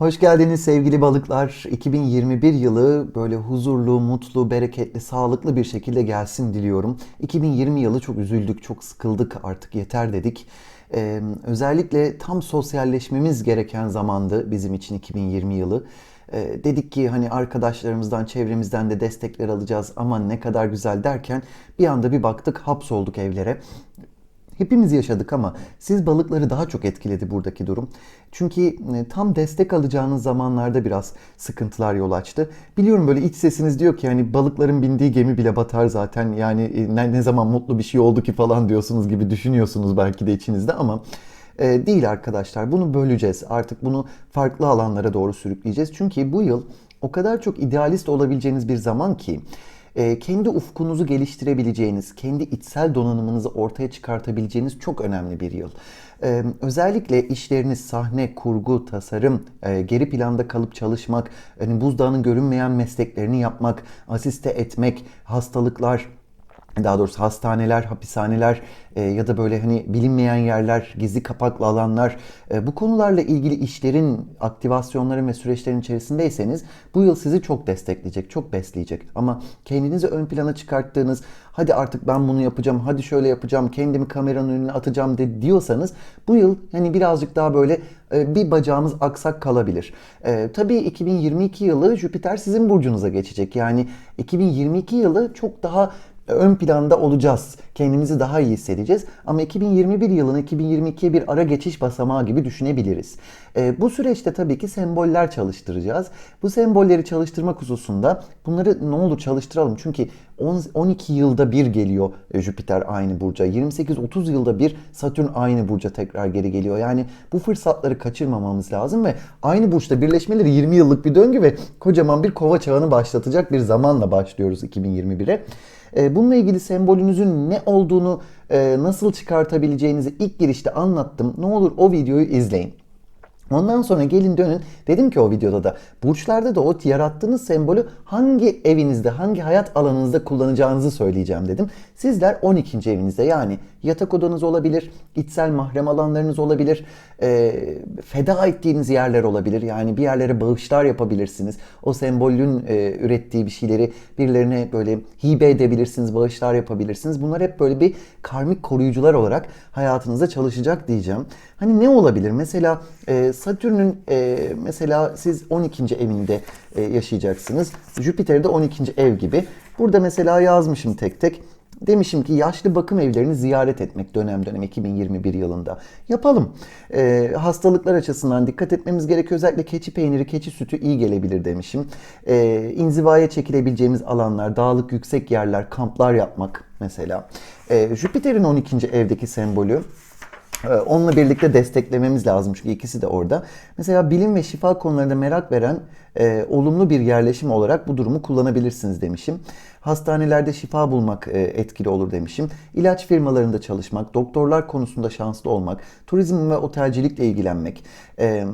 Hoş geldiniz sevgili balıklar. 2021 yılı böyle huzurlu, mutlu, bereketli, sağlıklı bir şekilde gelsin diliyorum. 2020 yılı çok üzüldük, çok sıkıldık artık yeter dedik. Ee, özellikle tam sosyalleşmemiz gereken zamandı bizim için 2020 yılı. Ee, dedik ki hani arkadaşlarımızdan, çevremizden de destekler alacağız ama ne kadar güzel derken bir anda bir baktık hapsolduk evlere. Hepimiz yaşadık ama siz balıkları daha çok etkiledi buradaki durum. Çünkü e, tam destek alacağınız zamanlarda biraz sıkıntılar yol açtı. Biliyorum böyle iç sesiniz diyor ki hani balıkların bindiği gemi bile batar zaten. Yani e, ne, ne zaman mutlu bir şey oldu ki falan diyorsunuz gibi düşünüyorsunuz belki de içinizde ama e, değil arkadaşlar. Bunu böleceğiz. Artık bunu farklı alanlara doğru sürükleyeceğiz. Çünkü bu yıl o kadar çok idealist olabileceğiniz bir zaman ki e, kendi ufkunuzu geliştirebileceğiniz, kendi içsel donanımınızı ortaya çıkartabileceğiniz çok önemli bir yıl. E, özellikle işleriniz sahne, kurgu, tasarım, e, geri planda kalıp çalışmak, hani buzdağının görünmeyen mesleklerini yapmak, asiste etmek, hastalıklar, daha doğrusu hastaneler, hapishaneler e, ya da böyle hani bilinmeyen yerler, gizli kapaklı alanlar e, bu konularla ilgili işlerin, aktivasyonların ve süreçlerin içerisindeyseniz bu yıl sizi çok destekleyecek, çok besleyecek. Ama kendinizi ön plana çıkarttığınız, hadi artık ben bunu yapacağım, hadi şöyle yapacağım, kendimi kameranın önüne atacağım de diyorsanız bu yıl hani birazcık daha böyle e, bir bacağımız aksak kalabilir. E, tabii 2022 yılı Jüpiter sizin burcunuza geçecek. Yani 2022 yılı çok daha ön planda olacağız. Kendimizi daha iyi hissedeceğiz. Ama 2021 yılını 2022'ye bir ara geçiş basamağı gibi düşünebiliriz. E, bu süreçte tabii ki semboller çalıştıracağız. Bu sembolleri çalıştırmak hususunda bunları ne olur çalıştıralım. Çünkü 10, 12 yılda bir geliyor Jüpiter aynı burca. 28-30 yılda bir Satürn aynı burca tekrar geri geliyor. Yani bu fırsatları kaçırmamamız lazım ve aynı burçta birleşmeleri 20 yıllık bir döngü ve kocaman bir kova çağını başlatacak bir zamanla başlıyoruz 2021'e. E, bununla ilgili sembolünüzün ne olduğunu e, nasıl çıkartabileceğinizi ilk girişte anlattım. Ne olur o videoyu izleyin. Ondan sonra gelin dönün. Dedim ki o videoda da burçlarda da o yarattığınız sembolü hangi evinizde, hangi hayat alanınızda kullanacağınızı söyleyeceğim dedim. Sizler 12. evinizde yani yatak odanız olabilir, içsel mahrem alanlarınız olabilir, e, feda ettiğiniz yerler olabilir. Yani bir yerlere bağışlar yapabilirsiniz. O sembolün e, ürettiği bir şeyleri birilerine böyle hibe edebilirsiniz, bağışlar yapabilirsiniz. Bunlar hep böyle bir karmik koruyucular olarak hayatınızda çalışacak diyeceğim. Hani ne olabilir? Mesela e, Satürn'ün e, mesela siz 12. evinde e, yaşayacaksınız. Jüpiter'de 12. ev gibi. Burada mesela yazmışım tek tek. Demişim ki yaşlı bakım evlerini ziyaret etmek dönem dönem 2021 yılında. Yapalım. E, hastalıklar açısından dikkat etmemiz gerekiyor. Özellikle keçi peyniri, keçi sütü iyi gelebilir demişim. E, inzivaya çekilebileceğimiz alanlar, dağlık yüksek yerler, kamplar yapmak mesela. E, Jüpiter'in 12. evdeki sembolü onunla birlikte desteklememiz lazım çünkü ikisi de orada. Mesela bilim ve şifa konularında merak veren e, olumlu bir yerleşim olarak bu durumu kullanabilirsiniz demişim. Hastanelerde şifa bulmak e, etkili olur demişim. İlaç firmalarında çalışmak, doktorlar konusunda şanslı olmak, turizm ve otelcilikle ilgilenmek. E,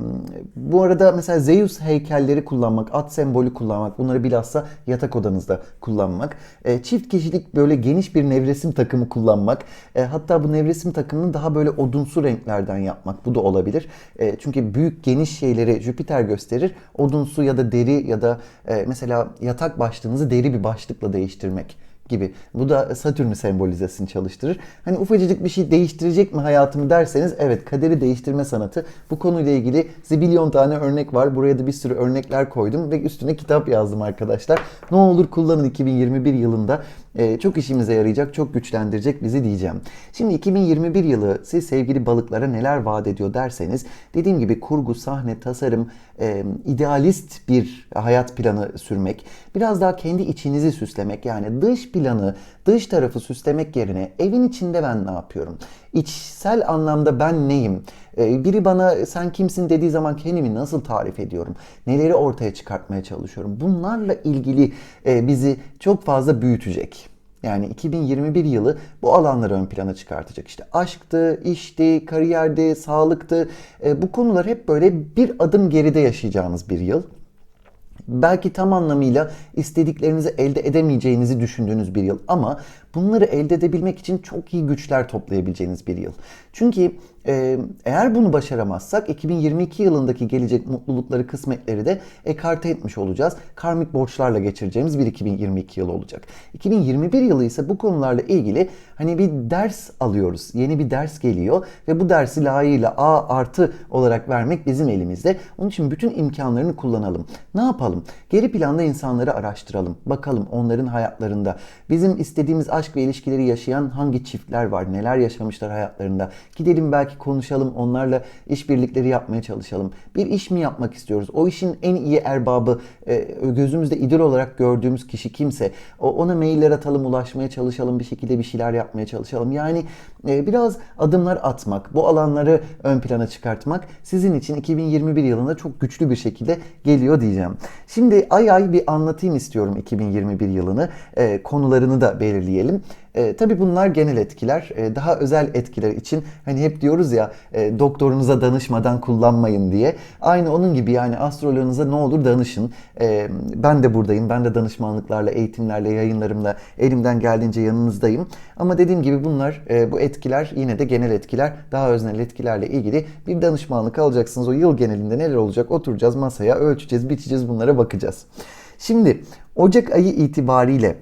bu arada mesela Zeus heykelleri kullanmak, at sembolü kullanmak, bunları bilhassa yatak odanızda kullanmak. E, çift kişilik böyle geniş bir nevresim takımı kullanmak. E, hatta bu nevresim takımını daha böyle odunsu renklerden yapmak. Bu da olabilir. E, çünkü büyük geniş şeyleri Jüpiter gösterir. Odunsu ya da deri ya da e, mesela yatak başlığınızı deri bir başlıkla değiştirmek gibi. Bu da Satürn'ü sembolizesini çalıştırır. Hani ufacık bir şey değiştirecek mi hayatımı derseniz evet kaderi değiştirme sanatı. Bu konuyla ilgili zibilyon tane örnek var. Buraya da bir sürü örnekler koydum ve üstüne kitap yazdım arkadaşlar. Ne olur kullanın 2021 yılında. Ee, çok işimize yarayacak, çok güçlendirecek bizi diyeceğim. Şimdi 2021 yılı siz sevgili balıklara neler vaat ediyor derseniz dediğim gibi kurgu, sahne, tasarım, e, idealist bir hayat planı sürmek, biraz daha kendi içinizi süslemek yani dış planı, dış tarafı süslemek yerine evin içinde ben ne yapıyorum? İçsel anlamda ben neyim? Ee, biri bana sen kimsin dediği zaman kendimi nasıl tarif ediyorum? Neleri ortaya çıkartmaya çalışıyorum? Bunlarla ilgili e, bizi çok fazla büyütecek. Yani 2021 yılı bu alanları ön plana çıkartacak. İşte aşktı, işti, kariyerdi, sağlıktı. E, bu konular hep böyle bir adım geride yaşayacağınız bir yıl belki tam anlamıyla istediklerinizi elde edemeyeceğinizi düşündüğünüz bir yıl ama Bunları elde edebilmek için çok iyi güçler toplayabileceğiniz bir yıl. Çünkü e, eğer bunu başaramazsak 2022 yılındaki gelecek mutlulukları, kısmetleri de ekarte etmiş olacağız. Karmik borçlarla geçireceğimiz bir 2022 yılı olacak. 2021 yılı ise bu konularla ilgili hani bir ders alıyoruz. Yeni bir ders geliyor ve bu dersi layığıyla A artı olarak vermek bizim elimizde. Onun için bütün imkanlarını kullanalım. Ne yapalım? Geri planda insanları araştıralım. Bakalım onların hayatlarında bizim istediğimiz aşk ve ilişkileri yaşayan hangi çiftler var? Neler yaşamışlar hayatlarında? Gidelim belki konuşalım. Onlarla işbirlikleri yapmaya çalışalım. Bir iş mi yapmak istiyoruz? O işin en iyi erbabı e, gözümüzde idol olarak gördüğümüz kişi kimse ona mailler atalım, ulaşmaya çalışalım, bir şekilde bir şeyler yapmaya çalışalım. Yani e, biraz adımlar atmak, bu alanları ön plana çıkartmak sizin için 2021 yılında çok güçlü bir şekilde geliyor diyeceğim. Şimdi ay ay bir anlatayım istiyorum 2021 yılını. E, konularını da belirleyelim. E, tabii bunlar genel etkiler. E, daha özel etkiler için hani hep diyoruz ya e, doktorunuza danışmadan kullanmayın diye. Aynı onun gibi yani astroloğunuza ne olur danışın. E, ben de buradayım. Ben de danışmanlıklarla, eğitimlerle, yayınlarımla elimden geldiğince yanınızdayım. Ama dediğim gibi bunlar e, bu etkiler yine de genel etkiler. Daha öznel etkilerle ilgili bir danışmanlık alacaksınız. O yıl genelinde neler olacak oturacağız masaya ölçeceğiz, biçeceğiz bunlara bakacağız. Şimdi Ocak ayı itibariyle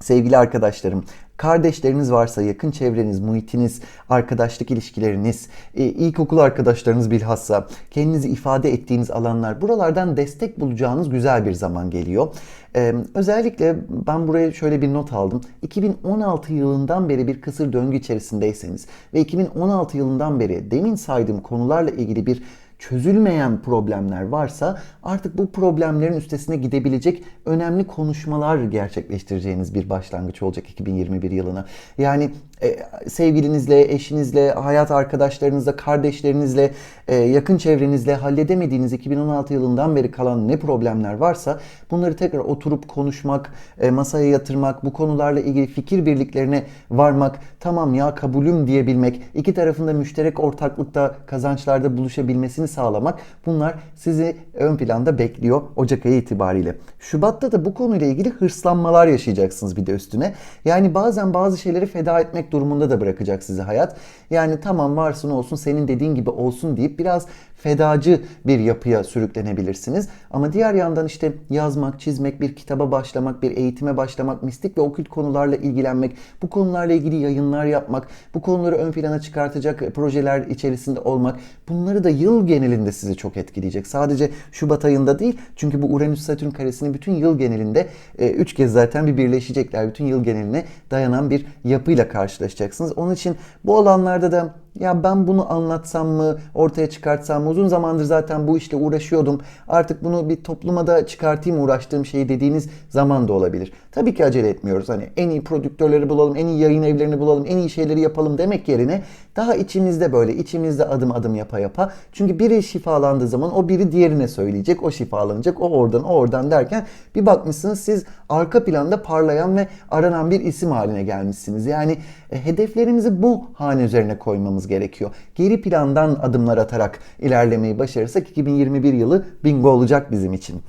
sevgili arkadaşlarım Kardeşleriniz varsa, yakın çevreniz, muhitiniz, arkadaşlık ilişkileriniz, e, ilkokul arkadaşlarınız bilhassa, kendinizi ifade ettiğiniz alanlar, buralardan destek bulacağınız güzel bir zaman geliyor. Ee, özellikle ben buraya şöyle bir not aldım. 2016 yılından beri bir kısır döngü içerisindeyseniz ve 2016 yılından beri demin saydığım konularla ilgili bir çözülmeyen problemler varsa artık bu problemlerin üstesine gidebilecek önemli konuşmalar gerçekleştireceğiniz bir başlangıç olacak 2021 yılına. Yani e, sevgilinizle, eşinizle, hayat arkadaşlarınızla, kardeşlerinizle, e, yakın çevrenizle halledemediğiniz 2016 yılından beri kalan ne problemler varsa bunları tekrar oturup konuşmak, e, masaya yatırmak, bu konularla ilgili fikir birliklerine varmak, tamam ya kabulüm diyebilmek, iki tarafında müşterek ortaklıkta, kazançlarda buluşabilmesini sağlamak bunlar sizi ön planda bekliyor Ocak ayı itibariyle. Şubat'ta da bu konuyla ilgili hırslanmalar yaşayacaksınız bir de üstüne. Yani bazen bazı şeyleri feda etmek durumunda da bırakacak sizi hayat. Yani tamam varsın olsun senin dediğin gibi olsun deyip biraz fedacı bir yapıya sürüklenebilirsiniz. Ama diğer yandan işte yazmak, çizmek, bir kitaba başlamak, bir eğitime başlamak, mistik ve okült konularla ilgilenmek, bu konularla ilgili yayınlar yapmak, bu konuları ön plana çıkartacak projeler içerisinde olmak bunları da yıl genelinde sizi çok etkileyecek. Sadece Şubat ayında değil çünkü bu Uranüs-Satürn karesini bütün yıl genelinde 3 e, kez zaten bir birleşecekler. Bütün yıl geneline dayanan bir yapıyla karşılaşacaksınız. Onun için bu alanlarda da ya ben bunu anlatsam mı, ortaya çıkartsam mı? Uzun zamandır zaten bu işle uğraşıyordum. Artık bunu bir topluma da çıkartayım uğraştığım şeyi dediğiniz zaman da olabilir. Tabii ki acele etmiyoruz. Hani en iyi prodüktörleri bulalım, en iyi yayın evlerini bulalım, en iyi şeyleri yapalım demek yerine daha içimizde böyle, içimizde adım adım yapa yapa. Çünkü biri şifalandığı zaman o biri diğerine söyleyecek, o şifalanacak, o oradan, o oradan derken bir bakmışsınız siz arka planda parlayan ve aranan bir isim haline gelmişsiniz. Yani e, hedeflerimizi bu hane üzerine koymamız gerekiyor. Geri plandan adımlar atarak ilerlemeyi başarırsak 2021 yılı bingo olacak bizim için.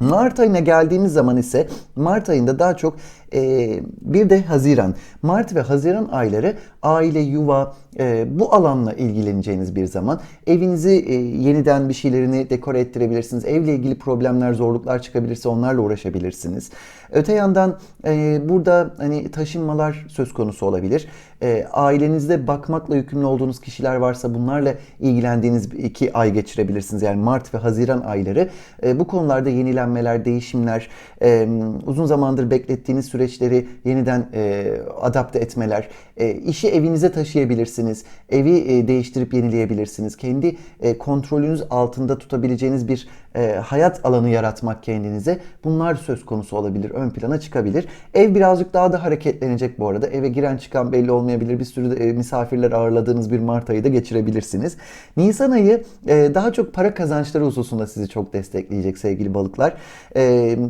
Mart ayına geldiğimiz zaman ise Mart ayında daha çok e, bir de Haziran. Mart ve Haziran ayları aile, yuva e, bu alanla ilgileneceğiniz bir zaman. Evinizi e, yeniden bir şeylerini dekore ettirebilirsiniz. Evle ilgili problemler, zorluklar çıkabilirse onlarla uğraşabilirsiniz. Öte yandan e, burada hani taşınmalar söz konusu olabilir. E, ailenizde bakmakla yükümlü olduğunuz kişiler varsa bunlarla ilgilendiğiniz iki ay geçirebilirsiniz. Yani Mart ve Haziran ayları. E, bu konularda yenilenmeler, değişimler, e, uzun zamandır beklettiğiniz süreçleri yeniden e, adapte etmeler, e, işi evinize taşıyabilirsiniz, evi e, değiştirip yenileyebilirsiniz, kendi e, kontrolünüz altında tutabileceğiniz bir e, hayat alanı yaratmak kendinize bunlar söz konusu olabilir, ön plana çıkabilir. Ev birazcık daha da hareketlenecek bu arada. Eve giren çıkan belli olmayabilir. Bir sürü e, misafirler ağırladığınız bir Mart ayı da geçirebilirsiniz. Nisan ayı e, daha çok para kazançları hususunda sizi çok destekleyecek sevgili balıklar. E,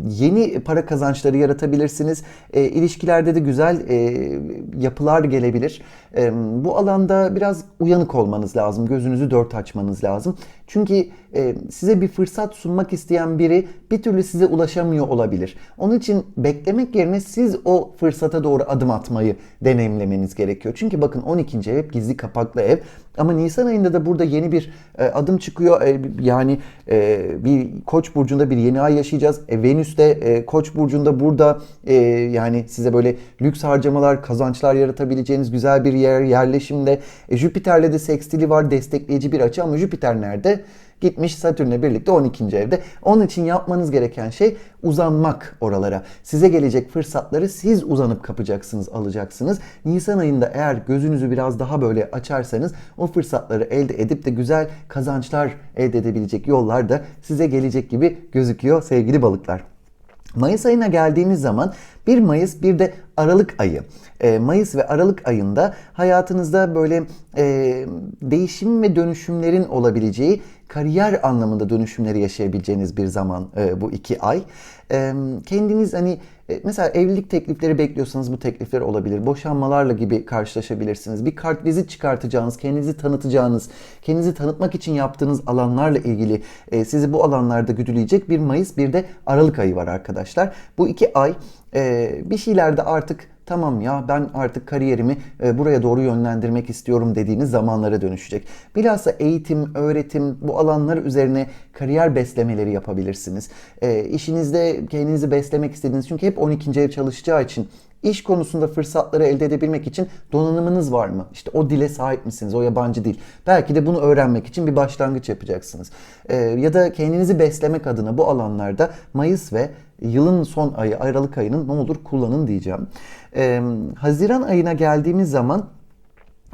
yeni para kazançları yaratabilirsiniz. E, ilişkilerde de güzel e, yapılar gelebilir. E, bu alanda biraz uyanık olmanız lazım. Gözünüzü dört açmanız lazım. Çünkü size bir fırsat sunmak isteyen biri bir türlü size ulaşamıyor olabilir. Onun için beklemek yerine siz o fırsata doğru adım atmayı deneyimlemeniz gerekiyor. Çünkü bakın 12. ev gizli kapaklı ev. Ama Nisan ayında da burada yeni bir e, adım çıkıyor. E, yani e, bir Koç burcunda bir yeni ay yaşayacağız. E, Venüs de e, Koç burcunda burada e, yani size böyle lüks harcamalar, kazançlar yaratabileceğiniz güzel bir yer, yerleşimde. E, Jüpiter'le de sekstili var, destekleyici bir açı ama Jüpiter nerede? Gitmiş Satürn'le birlikte 12. evde. Onun için yapmanız gereken şey uzanmak oralara. Size gelecek fırsatları siz uzanıp kapacaksınız, alacaksınız. Nisan ayında eğer gözünüzü biraz daha böyle açarsanız o fırsatları elde edip de güzel kazançlar elde edebilecek yollar da size gelecek gibi gözüküyor sevgili balıklar. Mayıs ayına geldiğimiz zaman 1 Mayıs bir de Aralık ayı. E, Mayıs ve Aralık ayında hayatınızda böyle e, değişim ve dönüşümlerin olabileceği kariyer anlamında dönüşümleri yaşayabileceğiniz bir zaman e, bu iki ay. E, kendiniz hani e, mesela evlilik teklifleri bekliyorsanız bu teklifler olabilir. Boşanmalarla gibi karşılaşabilirsiniz. Bir kart vizit çıkartacağınız, kendinizi tanıtacağınız, kendinizi tanıtmak için yaptığınız alanlarla ilgili e, sizi bu alanlarda güdüleyecek bir Mayıs bir de Aralık ayı var arkadaşlar. Bu iki ay e, bir şeylerde artık tamam ya ben artık kariyerimi e, buraya doğru yönlendirmek istiyorum dediğiniz zamanlara dönüşecek. Bilhassa eğitim, öğretim bu alanlar üzerine kariyer beslemeleri yapabilirsiniz. E, işinizde kendinizi beslemek istediğiniz çünkü hep 12. ev çalışacağı için İş konusunda fırsatları elde edebilmek için donanımınız var mı? İşte o dile sahip misiniz? O yabancı dil. Belki de bunu öğrenmek için bir başlangıç yapacaksınız. Ee, ya da kendinizi beslemek adına bu alanlarda Mayıs ve yılın son ayı Aralık ayının ne olur kullanın diyeceğim. Ee, Haziran ayına geldiğimiz zaman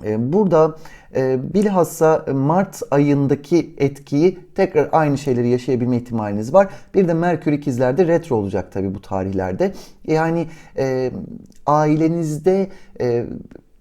e, Burada e, bilhassa Mart ayındaki etkiyi tekrar aynı şeyleri yaşayabilme ihtimaliniz var. Bir de Merkür ikizlerde retro olacak tabii bu tarihlerde. Yani e, ailenizde e,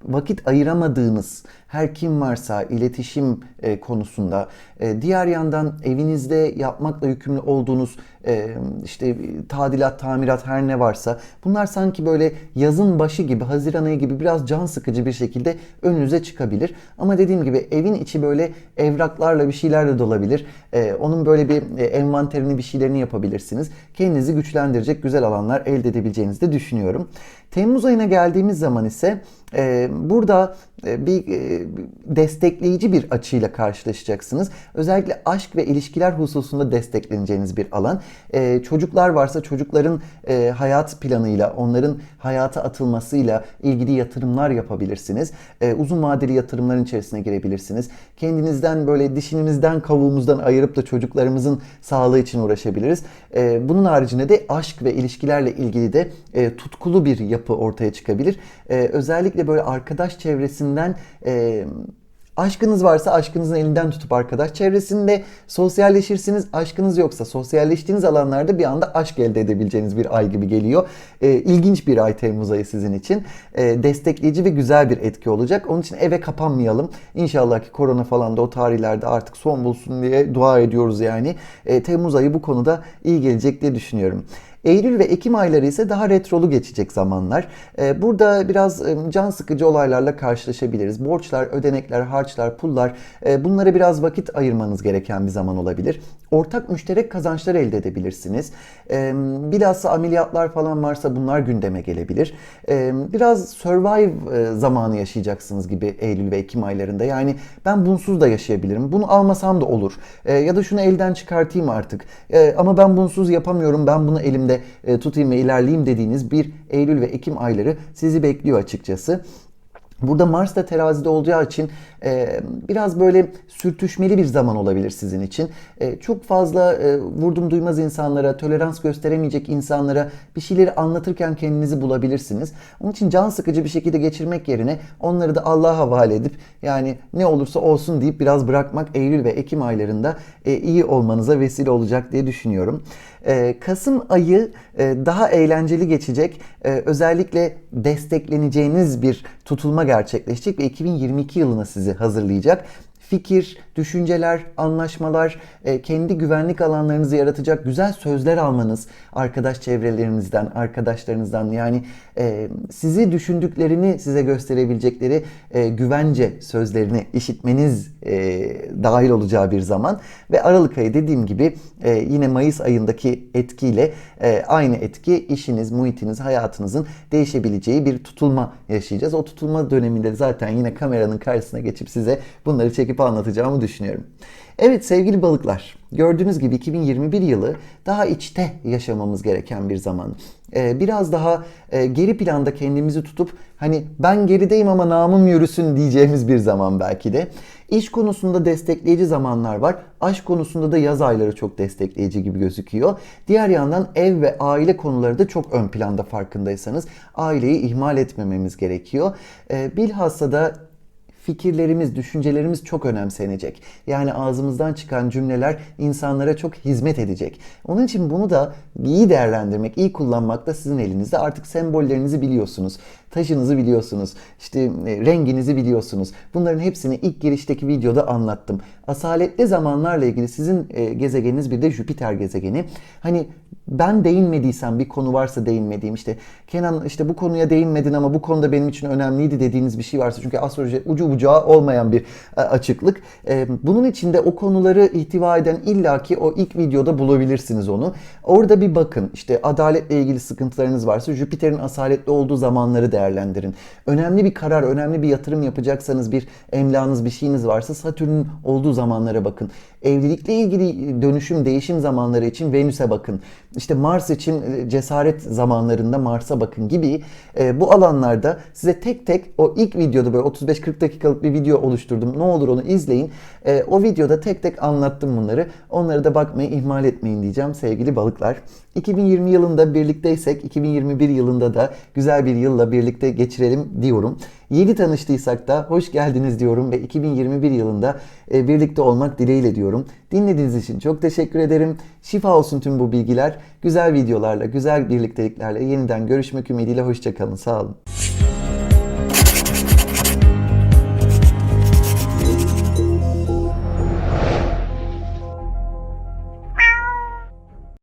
vakit ayıramadığınız her kim varsa iletişim e, konusunda, e, diğer yandan evinizde yapmakla yükümlü olduğunuz e, işte tadilat, tamirat her ne varsa bunlar sanki böyle yazın başı gibi, Haziran ayı gibi biraz can sıkıcı bir şekilde önünüze çıkabilir. Ama dediğim gibi evin içi böyle evraklarla bir şeylerle dolabilir. E, onun böyle bir e, envanterini bir şeylerini yapabilirsiniz. Kendinizi güçlendirecek güzel alanlar elde edebileceğinizi de düşünüyorum. Temmuz ayına geldiğimiz zaman ise e, burada e, bir e, destekleyici bir açıyla karşılaşacaksınız. Özellikle aşk ve ilişkiler hususunda destekleneceğiniz bir alan. E, çocuklar varsa çocukların hayat planıyla, onların hayata atılmasıyla ilgili yatırımlar yapabilirsiniz. Uzun vadeli yatırımların içerisine girebilirsiniz. Kendinizden böyle dişinizden kavuğumuzdan ayırıp da çocuklarımızın sağlığı için uğraşabiliriz. Bunun haricinde de aşk ve ilişkilerle ilgili de tutkulu bir yapı ortaya çıkabilir. Özellikle böyle arkadaş çevresinden e, aşkınız varsa aşkınızın elinden tutup arkadaş çevresinde sosyalleşirsiniz. Aşkınız yoksa sosyalleştiğiniz alanlarda bir anda aşk elde edebileceğiniz bir ay gibi geliyor. E, ilginç bir ay Temmuz ayı sizin için. E, destekleyici ve güzel bir etki olacak. Onun için eve kapanmayalım. İnşallah ki korona falan da o tarihlerde artık son bulsun diye dua ediyoruz yani. E, Temmuz ayı bu konuda iyi gelecek diye düşünüyorum. Eylül ve Ekim ayları ise daha retrolu geçecek zamanlar. Ee, burada biraz can sıkıcı olaylarla karşılaşabiliriz. Borçlar, ödenekler, harçlar, pullar e, bunlara biraz vakit ayırmanız gereken bir zaman olabilir. Ortak müşterek kazançlar elde edebilirsiniz. Ee, bilhassa ameliyatlar falan varsa bunlar gündeme gelebilir. Ee, biraz survive e, zamanı yaşayacaksınız gibi Eylül ve Ekim aylarında. Yani ben bunsuz da yaşayabilirim. Bunu almasam da olur. Ya da şunu elden çıkartayım artık. Ama ben bunsuz yapamıyorum. Ben bunu elimde e, tutayım ve ilerleyeyim dediğiniz bir Eylül ve Ekim ayları sizi bekliyor açıkçası. Burada Mars da terazide olacağı için e, biraz böyle sürtüşmeli bir zaman olabilir sizin için. E, çok fazla e, vurdum duymaz insanlara, tolerans gösteremeyecek insanlara bir şeyleri anlatırken kendinizi bulabilirsiniz. Onun için can sıkıcı bir şekilde geçirmek yerine onları da Allah'a havale edip yani ne olursa olsun deyip biraz bırakmak Eylül ve Ekim aylarında e, iyi olmanıza vesile olacak diye düşünüyorum. E, Kasım ayı e, daha eğlenceli geçecek. E, özellikle destekleneceğiniz bir tutulma gerçekleşecek ve 2022 yılına sizi hazırlayacak. Fikir, düşünceler, anlaşmalar, e, kendi güvenlik alanlarınızı yaratacak güzel sözler almanız arkadaş çevrelerinizden, arkadaşlarınızdan. Yani e, sizi düşündüklerini size gösterebilecekleri e, güvence sözlerini işitmeniz dahil olacağı bir zaman. Ve Aralık ayı dediğim gibi yine Mayıs ayındaki etkiyle aynı etki işiniz, muhitiniz, hayatınızın değişebileceği bir tutulma yaşayacağız. O tutulma döneminde zaten yine kameranın karşısına geçip size bunları çekip anlatacağımı düşünüyorum. Evet sevgili balıklar, gördüğünüz gibi 2021 yılı daha içte yaşamamız gereken bir zaman. Ee, biraz daha e, geri planda kendimizi tutup hani ben gerideyim ama namım yürüsün diyeceğimiz bir zaman belki de. İş konusunda destekleyici zamanlar var. Aşk konusunda da yaz ayları çok destekleyici gibi gözüküyor. Diğer yandan ev ve aile konuları da çok ön planda farkındaysanız aileyi ihmal etmememiz gerekiyor. Ee, bilhassa da fikirlerimiz, düşüncelerimiz çok önemsenecek. Yani ağzımızdan çıkan cümleler insanlara çok hizmet edecek. Onun için bunu da iyi değerlendirmek, iyi kullanmak da sizin elinizde. Artık sembollerinizi biliyorsunuz. Taşınızı biliyorsunuz. işte e, renginizi biliyorsunuz. Bunların hepsini ilk girişteki videoda anlattım. Asaletli zamanlarla ilgili sizin e, gezegeniniz bir de Jüpiter gezegeni. Hani ben değinmediysem bir konu varsa değinmediğim işte Kenan işte bu konuya değinmedin ama bu konuda benim için önemliydi dediğiniz bir şey varsa çünkü astroloji ucu bucağı olmayan bir e, açıklık. Bunun içinde o konuları ihtiva eden illaki o ilk videoda bulabilirsiniz onu. Orada bir bakın işte adaletle ilgili sıkıntılarınız varsa Jüpiter'in asaletli olduğu zamanları değerlendirin. Önemli bir karar, önemli bir yatırım yapacaksanız bir emlakınız bir şeyiniz varsa Satürn'ün olduğu zamanlara bakın. Evlilikle ilgili dönüşüm, değişim zamanları için Venüs'e bakın. İşte Mars için e, cesaret zamanlarında Mars'a bakın gibi e, bu alanlarda size tek tek o ilk videoda böyle 35-40 dakikalık bir video oluşturdum. Ne olur onu izleyin. E, o videoda tek tek anlattım bunları. Onları da bakmayı ihmal etmeyin diyeceğim sevgili balıklar. 2020 yılında birlikteysek 2021 yılında da güzel bir yılla birlikte geçirelim diyorum. Yeni tanıştıysak da hoş geldiniz diyorum ve 2021 yılında e, birlikte olmak dileğiyle diyorum. Dinlediğiniz için çok teşekkür ederim. Şifa olsun tüm bu bilgiler. Güzel videolarla, güzel birlikteliklerle yeniden görüşmek ümidiyle hoşçakalın. Sağ olun.